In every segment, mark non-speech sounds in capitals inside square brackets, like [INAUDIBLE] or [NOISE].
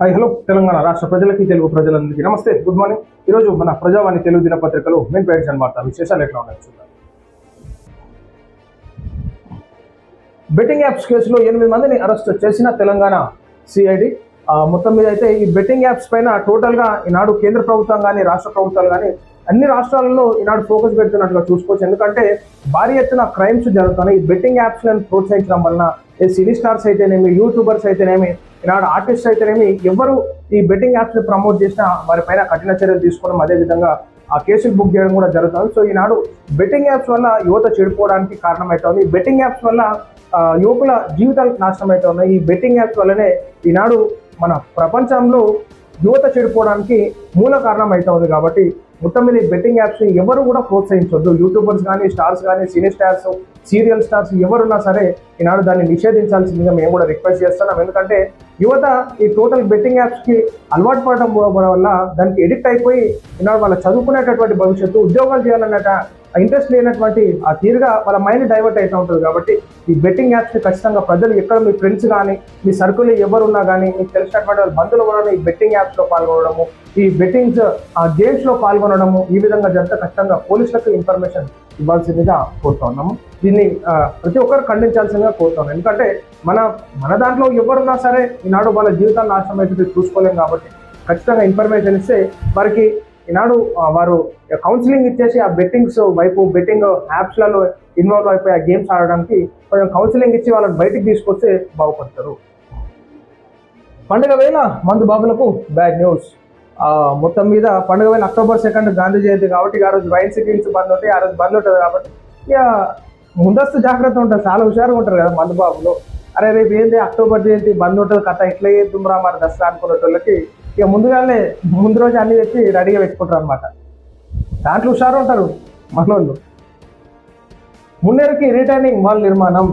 Hi hello Telangana రాష్ట్ర ప్రజలకి తెలుగు ప్రజలందరికీ నమస్తే గుడ్ మార్నింగ్ ఈరోజు మన ప్రజావాణి తెలుగు దినపత్రికలో మెయిన్ పేరెంట్స్ అనమాట విశేషాలు ఎట్లా ఉన్నాయి చూద్దాం. బెట్టింగ్ యాప్స్ కేసులో ఎనిమిది మందిని అరెస్ట్ చేసిన తెలంగాణ సిఐడి మొత్తం మీద అయితే ఈ బెట్టింగ్ యాప్స్ పైన టోటల్గా ఈనాడు కేంద్ర ప్రభుత్వం కానీ రాష్ట్ర ప్రభుత్వాలు కానీ అన్ని రాష్ట్రాలలో ఈనాడు ఫోకస్ పెడుతున్నట్లుగా చూసుకోవచ్చు. ఎందుకంటే భారీ ఎత్తున క్రైమ్స్ జరుగుతున్నాయి. ఈ బెట్టింగ్ యాప్స్లను ప్రోత్సహించడం వలన ఈ సినీ స్టార్స్ అయితేనేమి యూట్యూబర్స్ అయితేనేమి ఈనాడు ఆర్టిస్ట్ అయితేనేమి ఎవరు ఈ బెట్టింగ్ యాప్స్ ప్రమోట్ చేసినా వారిపైన కఠిన చర్యలు తీసుకోవడం అదేవిధంగా ఆ కేసులు బుక్ చేయడం కూడా జరుగుతుంది. సో ఈనాడు బెట్టింగ్ యాప్స్ వల్ల యువత చెడిపోవడానికి కారణమవుతుంది బెట్టింగ్ యాప్స్ వల్ల యువకుల జీవితాలు నాశనం అవుతా ఉన్నాయి ఈ బెట్టింగ్ యాప్స్ వల్లనే ఈనాడు మన ప్రపంచంలో యువత చెడిపోవడానికి మూల కారణం అవుతుంది కాబట్టి మొత్తం మీద ఈ బెట్టింగ్ యాప్స్ని ఎవరు కూడా ప్రోత్సహించొద్దు. యూట్యూబర్స్ కానీ స్టార్స్ కానీ సినీ స్టార్స్ సీరియల్ స్టార్స్ ఎవరున్నా సరే ఈనాడు దాన్ని నిషేధించాల్సిందిగా మేము కూడా రిక్వెస్ట్ చేస్తున్నాం. ఎందుకంటే యువత ఈ టోటల్ బెట్టింగ్ యాప్స్కి అలవాటు పడడం వల్ల దానికి ఎడిక్ట్ అయిపోయి ఈనాడు వాళ్ళ చదువుకునేటటువంటి భవిష్యత్తు ఉద్యోగాలు చేయాలన్నట ఇంట్రెస్ట్ లేనటువంటి ఆ తీరుగా వాళ్ళ మైండ్ డైవర్ట్ అవుతూ ఉంటుంది కాబట్టి ఈ బెట్టింగ్ యాప్స్ని ఖచ్చితంగా ప్రజలు ఎక్కడ మీ ఫ్రెండ్స్ కానీ మీ సర్కిల్ ఎవరున్నా కానీ మీకు తెలిసినటువంటి వాళ్ళ బంధువులు కూడా ఈ బెట్టింగ్ యాప్స్లో పాల్గొనడము ఈ బెట్టింగ్స్ ఆ గేమ్స్లో పాల్గొనడము ఈ విధంగా జరిగితే ఖచ్చితంగా పోలీసులకు ఇన్ఫర్మేషన్ ఇవ్వాల్సిందిగా కోరుతా ఉన్నాము. దీన్ని ప్రతి ఒక్కరు ఖండించాల్సిందిగా కోరుతాను ఎందుకంటే మన మన దాంట్లో ఎవరున్నా సరే ఈనాడు వాళ్ళ జీవితాన్ని నాశనం అయితే చూసుకోలేం కాబట్టి ఖచ్చితంగా ఇన్ఫర్మేషన్ ఇస్తే వారికి ఈనాడు వారు కౌన్సిలింగ్ ఇచ్చేసి ఆ బెట్టింగ్స్ వైపు బెట్టింగ్ యాప్స్లలో ఇన్వాల్వ్ అయిపోయి ఆ గేమ్స్ ఆడడానికి కొంచెం కౌన్సిలింగ్ ఇచ్చి వాళ్ళని బయటికి తీసుకొస్తే బాగుపడతారు. పండుగ వేళ మందు బాబులకు బ్యాడ్ న్యూస్ మొత్తం మీద పండుగ వేళ అక్టోబర్ సెకండ్ గాంధీ జయంతి కాబట్టి ఆ రోజు వైన్ సిటీన్స్ బంద్ ఉంటాయి ఆ రోజు బంద్ ఉంటుంది కాబట్టి ఇక ముందస్తు జాగ్రత్త ఉంటుంది. చాలా హుషారుగా ఉంటారు కదా మందు బాబులు. అరే రేపు ఏంది అక్టోబర్ జయంతి బంద్ ఉంటుంది కథ ఇట్లా చేద్దాంరా మన దసరా అనుకునే వాళ్ళకి ఇక ముందుగానే ముందు రోజు అన్ని తెచ్చి రెడీగా పెట్టుకుంటారు అనమాట దాంట్లో హుషారు ఉంటారు మనోళ్ళు. మున్నేరుకి రిటర్నింగ్ మాల్ నిర్మాణం.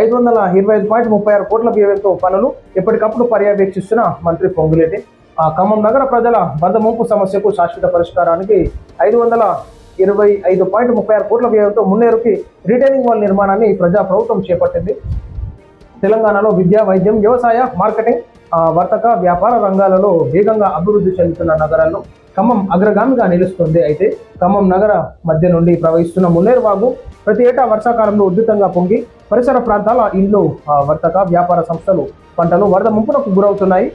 ఐదు వందల ఇరవై ఐదు పాయింట్ ముప్పై ఆరు కోట్ల వ్యయంతో పనులు ఎప్పటికప్పుడు పర్యవేక్షిస్తున్న మంత్రి పొంగులేటి. ఆ ఖమ్మం నగర ప్రజల బంద ముంపు సమస్యకు శాశ్వత పరిష్కారానికి ఐదు వందల ఇరవై ఐదు పాయింట్ ముప్పై ఆరు కోట్ల వ్యయంతో మున్నేరుకి రిటైనింగ్ వాల్ నిర్మాణాన్ని ప్రజా ప్రభుత్వం చేపట్టింది. తెలంగాణలో విద్య వైద్యం వ్యవసాయ మార్కెటింగ్ వర్తక వ్యాపార రంగాలలో వేగంగా అభివృద్ధి చెందుతున్న నగరాల్లో ఖమ్మం అగ్రగామిగా నిలుస్తుంది. అయితే ఖమ్మం నగర మధ్య నుండి ప్రవహిస్తున్న మున్నేరువాగు ప్రతి ఏటా వర్షాకాలంలో ఉధృతంగా పొంగి పరిసర ప్రాంతాల ఇండ్లు వర్తక వ్యాపార సంస్థలు పంటలు వరద ముంపునకు గురవుతున్నాయి.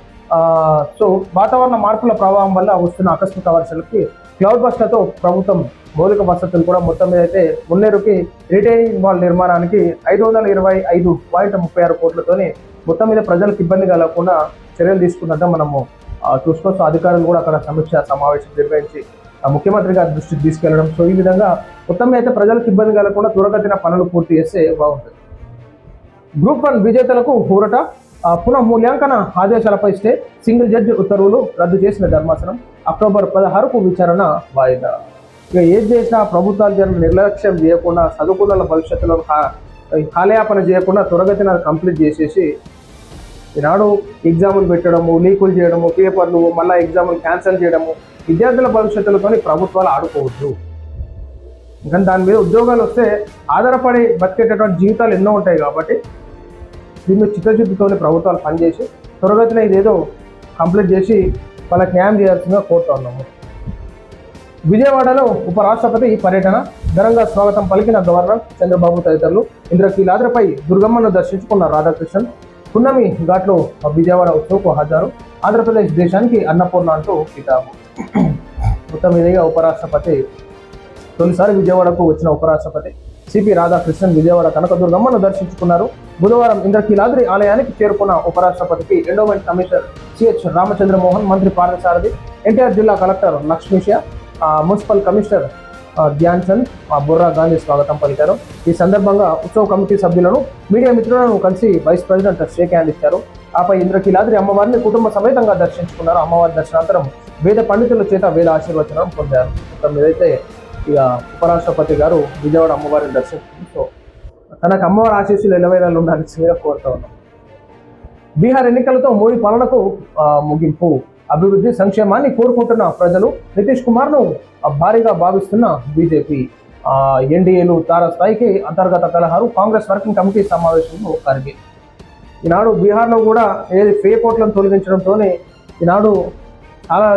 సో వాతావరణ మార్పుల ప్రభావం వల్ల వస్తున్న ఆకస్మిక వర్షాలకి క్లౌడ్ బస్ట్లతో ప్రభుత్వం మౌలిక వసతులు కూడా మొత్తం మీద అయితే మున్నేరుకి రిటైనింగ్ వాల్ నిర్మాణానికి ఐదు వందల ఇరవై ఐదు పాయింట్ ముప్పై ఆరు కోట్లతోనే మొత్తం మీద ప్రజలకు ఇబ్బంది కలగకుండా చర్యలు తీసుకున్నట్టు మనము ఆ, చూసుకోవచ్చు అధికారులు కూడా అక్కడ సమీక్ష సమావేశం నిర్వహించి ఆ, ముఖ్యమంత్రి గారి దృష్టికి తీసుకెళ్ళడం. సో ఈ విధంగా మొత్తం మీద అయితే ప్రజలకు ఇబ్బంది కలగకుండా త్వరగతిన పనులు పూర్తి చేస్తే బాగుంటుంది. గ్రూప్ వన్ విజేతలకు హోరట పునః మూల్యాంకన ఆదేశాలపై స్టే సింగిల్ జడ్జి ఉత్తర్వులు రద్దు చేసిన ధర్మాసనం అక్టోబర్ పదహారుకు విచారణ వాయిదా. ఇక ఏది చేసినా ప్రభుత్వాలు జనం నిర్లక్ష్యం చేయకుండా చదువుకున్న భవిష్యత్తులో కాలయాపన చేయకుండా త్వరగతిన కంప్లీట్ చేసేసి ఈనాడు ఎగ్జాములు పెట్టడము లీకులు చేయడము పేపర్లు మళ్ళీ ఎగ్జాములు క్యాన్సిల్ చేయడము విద్యార్థుల భవిష్యత్తులతోని ప్రభుత్వాలు ఆడుకోవద్దు. ఇంకా దాని మీద ఉద్యోగాలు వస్తే ఆధారపడి బతికేటటువంటి జీవితాలు ఎన్నో ఉంటాయి కాబట్టి దీన్ని మీద ప్రభుత్వాలు పనిచేసి త్వరగతిన ఇదేదో కంప్లీట్ చేసి వాళ్ళకి న్యాయం చేయాల్సిందిగా కోరుతా ఉన్నాము. విజయవాడలో ఉపరాష్ట్రపతి పర్యటన ఘనంగా స్వాగతం పలికిన గవర్నర్ చంద్రబాబు తదితరులు. ఇంద్రకీలాద్రపై దుర్గమ్మను దర్శించుకున్న రాధాకృష్ణన్ పున్నమి ఘాట్లో విజయవాడ ఉత్సవకు హాజరు ఆంధ్రప్రదేశ్ దేశానికి అన్నపూర్ణ అంటూ కితాబు. మొత్తం మీదుగా ఉపరాష్ట్రపతి తొలిసారి విజయవాడకు వచ్చిన ఉపరాష్ట్రపతి సిపి రాధాకృష్ణన్ విజయవాడ కనకదుర్గమ్మను దర్శించుకున్నారు. బుధవారం ఇంద్రకీలాద్రి ఆలయానికి చేరుకున్న ఉపరాష్ట్రపతికి ఎండోమెంట్ కమిషనర్ సిహెచ్ రామచంద్రమోహన్ మంత్రి పార్థసారథి ఎన్టీఆర్ జిల్లా కలెక్టర్ లక్ష్మీష మున్సిపల్ కమిషనర్ ఆ, ధ్యాన్ చంద్ ఆ, బుర్రా గాంధీ స్వాగతం పలికారు. ఈ సందర్భంగా ఉత్సవ కమిటీ సభ్యులను మీడియా మిత్రులను కలిసి వైస్ ప్రెసిడెంట్ షేక్ హ్యాండ్ ఇచ్చారు. ఆపై ఇంద్రకీలాద్రి అమ్మవారిని కుటుంబ సమేతంగా దర్శించుకున్నారు. అమ్మవారి దర్శనాంతరం వేద పండితుల చేత వేద ఆశీర్వచనం పొందారు. మొత్తం ఏదైతే ఇక ఉపరాష్ట్రపతి గారు విజయవాడ అమ్మవారిని దర్శించుకుని సో తనకు అమ్మవారి ఆశీస్సులు ఎలవేళలు ఉండాలని [LAUGHS] కోరుతా ఉన్నాం. బీహార్ ఎన్నికలతో మోడీ పాలనకు ముగింపు అభివృద్ధి సంక్షేమాన్ని కోరుకుంటున్న ప్రజలు నితీష్ కుమార్ను భారీగా భావిస్తున్న బీజేపీ. ఎన్డీఏలు తారస్థాయికి అంతర్గత కలహారు కాంగ్రెస్ వర్కింగ్ కమిటీ సమావేశంలో ఖర్గే ఈనాడు బీహార్లో కూడా ఏది ఫేక్ ఓట్లను తొలగించడంతోనే ఈనాడు చాలా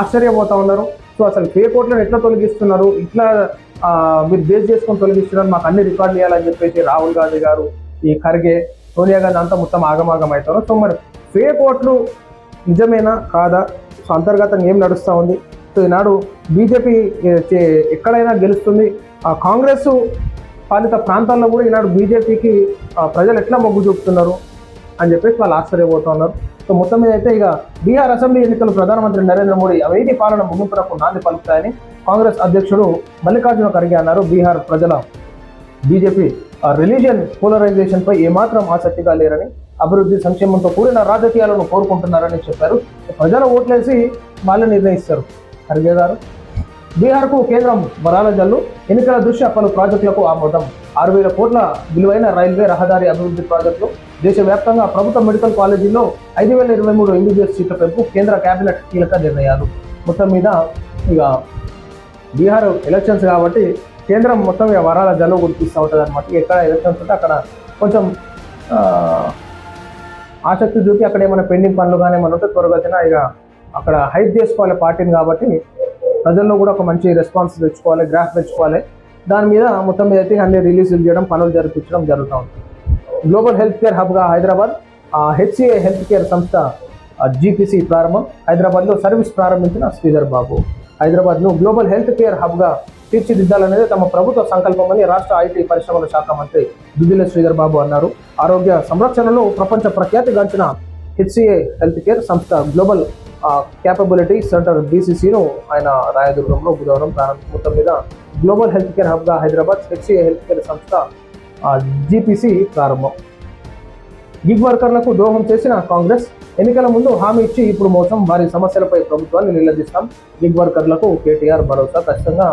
ఆశ్చర్యపోతూ ఉన్నారు. సో అసలు ఫేక్ ఓట్లను ఎట్లా తొలగిస్తున్నారు? ఇట్లా మీరు బేస్ చేసుకొని తొలగిస్తున్నారు. మాకు అన్ని రికార్డులు ఇవ్వాలని చెప్పేసి రాహుల్ గాంధీ గారు ఈ ఖర్గే సోనియా గాంధీ అంతా మొత్తం ఆగమాగం అవుతారు. సో మరి ఫేక్ ఓట్లు నిజమేనా? కాదా? సో అంతర్గతంగా ఏం నడుస్తూ ఉంది? సో ఈనాడు బీజేపీ ఎక్కడైనా గెలుస్తుంది. ఆ కాంగ్రెస్ పాలిత ప్రాంతాల్లో కూడా ఈనాడు బీజేపీకి ప్రజలు ఎట్లా మొగ్గు చూపుతున్నారు? అని చెప్పేసి వాళ్ళు ఆశ్చర్యపోతున్నారు సో మొత్తం మీద అయితే ఇక బీహార్ అసెంబ్లీ ఎన్నికలు ప్రధానమంత్రి నరేంద్ర మోడీ అవినీతి పాలన ముగింపునకు నాంది పలుకుతాయని కాంగ్రెస్ అధ్యక్షుడు మల్లికార్జున ఖర్గే అన్నారు. బీహార్ ప్రజల బీజేపీ రిలీజియన్ పోలరైజేషన్పై ఏమాత్రం ఆసక్తిగా లేరని అభివృద్ధి సంక్షేమంతో కూడిన రాజకీయాలను కోరుకుంటున్నారని చెప్పారు. ప్రజల ఓట్లేసి వాళ్ళు నిర్ణయిస్తారు. ఖర్గే గారు బీహార్కు కేంద్రం వరాల జల్లు. ఎన్నికల దృష్ట్యా పలు ప్రాజెక్టులకు ఆమోదం. ఆరు వేల కోట్ల విలువైన రైల్వే రహదారి అభివృద్ధి ప్రాజెక్టులు. దేశవ్యాప్తంగా ప్రభుత్వ మెడికల్ కాలేజీల్లో ఐదు వేల ఇరవై మూడు ఎంబీబీఎస్ సీట్ల పెంపు కేంద్ర కేబినెట్ కీలక నిర్ణయాలు. మొత్తం మీద ఇక బీహార్ ఎలక్షన్స్ కాబట్టి కేంద్రం మొత్తం వరాల జల్లు గుర్తిస్తూ ఉంటుంది అనమాట ఎక్కడ ఎలక్షన్స్ ఉంటే అక్కడ కొంచెం ఆసక్తి చూపి అక్కడ ఏమైనా పెండింగ్ పనులు కానీ ఏమైనా ఉంటే త్వరగతిన ఇక అక్కడ హైప్ చేసుకోవాలి పార్టీని కాబట్టి ప్రజల్లో కూడా ఒక మంచి రెస్పాన్స్ తెచ్చుకోవాలి గ్రాఫ్ తెచ్చుకోవాలి. దాని మీద మొత్తం మీద అయితే అన్ని రిలీజులు చేయడం పనులు జరిపించడం జరుగుతూ ఉంటుంది గ్లోబల్ హెల్త్ కేర్ హబ్గా హైదరాబాద్ హెచ్సిఏ హెల్త్ కేర్ సంస్థ జీపీసీ ప్రారంభం హైదరాబాద్లో సర్వీస్ ప్రారంభించిన శ్రీధర్ బాబు. హైదరాబాద్ను గ్లోబల్ హెల్త్ కేర్ హబ్గా తీర్చిదిద్దాలనేది తమ ప్రభుత్వ సంకల్పమని రాష్ట్ర ఐటీ పరిశ్రమల శాఖ మంత్రి దుద్దిల శ్రీధర్ బాబు అన్నారు. ఆరోగ్య సంరక్షణలో ప్రపంచ ప్రఖ్యాతిగాంచిన హెచ్సిఏ హెల్త్ కేర్ సంస్థ గ్లోబల్ క్యాపబిలిటీ సెంటర్ బీసీసీను ఆయన రాయదుర్గంలో బుధవారం ప్రారంభం మొత్తం మీద గ్లోబల్ హెల్త్ కేర్ హబ్గా హైదరాబాద్ హెచ్సిఏ హెల్త్ కేర్ సంస్థ జీపీసీ ప్రారంభం. గిగ్ వర్కర్లకు ద్రోహం చేసిన కాంగ్రెస్ ఎన్నికల ముందు హామీ ఇచ్చి ఇప్పుడు మోసం వారి సమస్యలపై ప్రభుత్వాన్ని నిలదీస్తాం. గిగ్ వర్కర్లకు కేటీఆర్ భరోసా ఖచ్చితంగా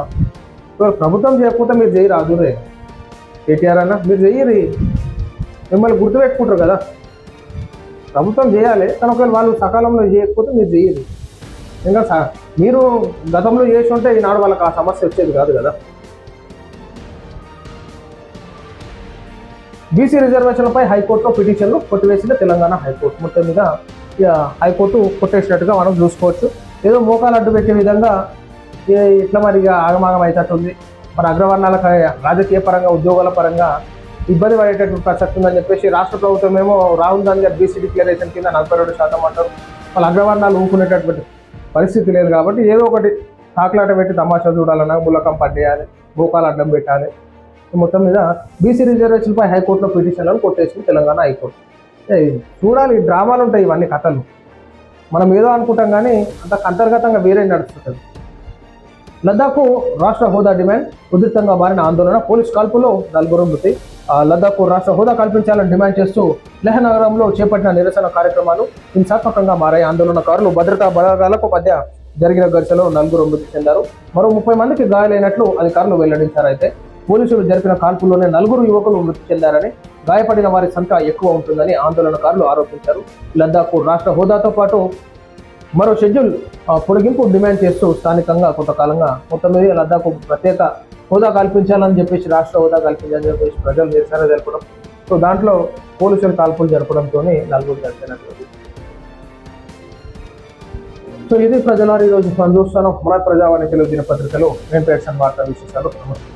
ప్రభుత్వం చేయకపోతే మీరు చేయరాదు రే? కేటీఆర్ అన్న మీరు చెయ్యరి మిమ్మల్ని గుర్తుపెట్టుకుంటారు కదా. ప్రభుత్వం చేయాలి కానీ ఒకవేళ వాళ్ళు సకాలంలో చేయకపోతే మీరు చేయరు. ఇంకా స- మీరు గతంలో చేసి ఉంటే ఈనాడు వాళ్ళకి ఆ సమస్య వచ్చేది కాదు కదా. బీసీ రిజర్వేషన్లపై హైకోర్టులో పిటిషన్లు కొట్టివేసింది తెలంగాణ హైకోర్టు. మొత్తం మీద ఇక హైకోర్టు కొట్టేసినట్టుగా మనం చూసుకోవచ్చు. ఏదో మోకాలు అడ్డు పెట్టే విధంగా ఇట్లా మరి ఇక ఆగమాగం అవుతుంది మరి అగ్రవర్ణాల రాజకీయ పరంగా ఉద్యోగాల పరంగా ఇబ్బంది పడేటటువంటి ప్రసక్తి ఉందని చెప్పేసి రాష్ట్ర ప్రభుత్వం ఏమో రాహుల్ గాంధీ గారు బీసీ డిక్లరేషన్ కింద నలభై రెండు శాతం అంటారు. వాళ్ళు అగ్రవర్ణాలు ఊపుకునేటటువంటి పరిస్థితి లేదు కాబట్టి ఏదో ఒకటి తాకులాట పెట్టి తమాషా చూడాలన్నా బుల్లకం పట్టేయాలి భూకాలు అడ్డం పెట్టాలి. మొత్తం మీద బీసీ రిజర్వేషన్పై హైకోర్టులో పిటిషన్లను కొట్టేసింది తెలంగాణ హైకోర్టు. ఏ, చూడాలి డ్రామాలు ఉంటాయి ఇవన్నీ కథలు. మనం ఏదో అనుకుంటాం కానీ అంత అంతర్గతంగా వేరే నడుస్తుంటుంది. లద్దాఖ్ రాష్ట్ర హోదా డిమాండ్ ఉధృతంగా మారిన ఆందోళన పోలీస్ కాల్పులో నలుగురు మృతి. ఆ, లద్దాఖ్ రాష్ట్ర హోదా కల్పించాలని డిమాండ్ చేస్తూ లెహ నగరంలో చేపట్టిన నిరసన కార్యక్రమాలు హింసాత్మకంగా మారాయి. ఆందోళనకారులు భద్రతా బలగాలకు మధ్య జరిగిన ఘర్షణలో నలుగురు మృతి చెందారు. మరో ముప్పై మందికి గాయాలైనట్లు అధికారులు వెల్లడించారు. అయితే పోలీసులు జరిపిన కాల్పుల్లోనే నలుగురు యువకులు మృతి చెందారని గాయపడిన వారి సంఖ్య ఎక్కువ ఉంటుందని ఆందోళనకారులు ఆరోపించారు. లద్దాఖ్ రాష్ట్ర హోదాతో పాటు మరో షెడ్యూల్ ఆ, పొడిగింపు డిమాండ్ చేస్తూ స్థానికంగా కొంతకాలంగా మొత్తం మీద లద్దాఖ్ ప్రత్యేక హోదా కల్పించాలని చెప్పేసి రాష్ట్ర హోదా కల్పించాలని చెప్పేసి ప్రజలు నిరసన జరపడం సో దాంట్లో పోలీసులు కాల్పులు జరపడంతో నలుగురు చనిపోయినట్టు సో ఇది ప్రజల ఈరోజు మనం చూస్తాను మన ప్రజావాణి తెలుగు దినపత్రికలో నేను పేర్చిన వార్తా విశేషాలు నమస్తే